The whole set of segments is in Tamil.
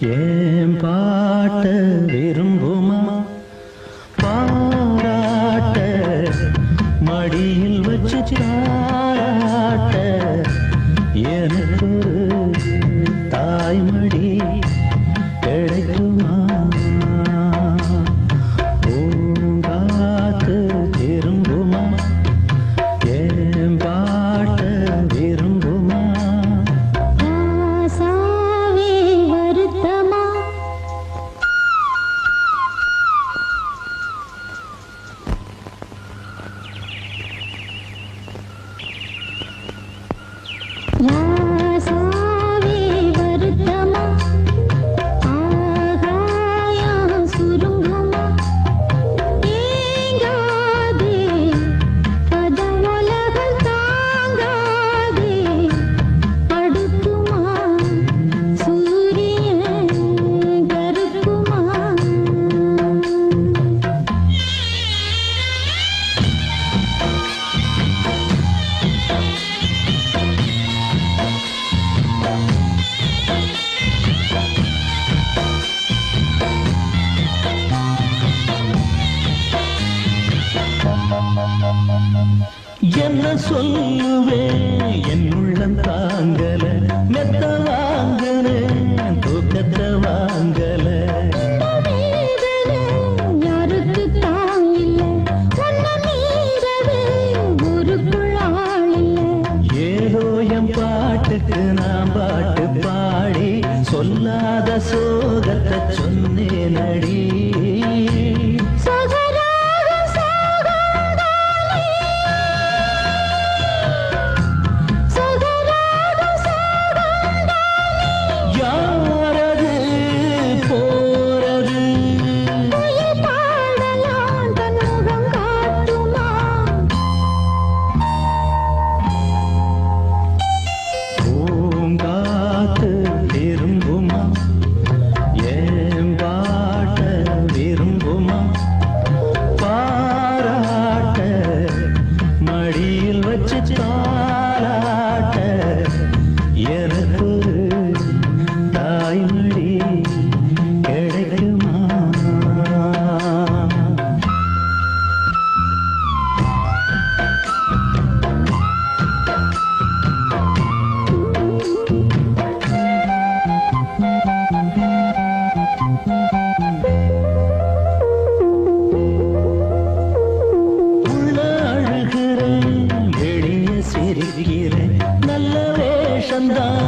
ஏன் பாட்ட விரும்புமா? பாராட்ட மடியும் என்ன சொல்லுவே? என் உள்ளம் தாங்கல மெத்த வாங்கல தூக்கத்த வாங்கல. பாட்டுக்கு நான் பாட்டு பாடி சொல்லாத சோகத்தை சொன்னேன் அடி touch.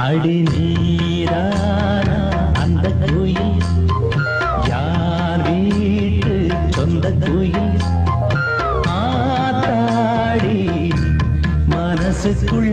அடி நீரான அந்த கோயில் யார் வீட்டு சொந்த கோயில்? ஆத்தாடி மனசுக்குள்ள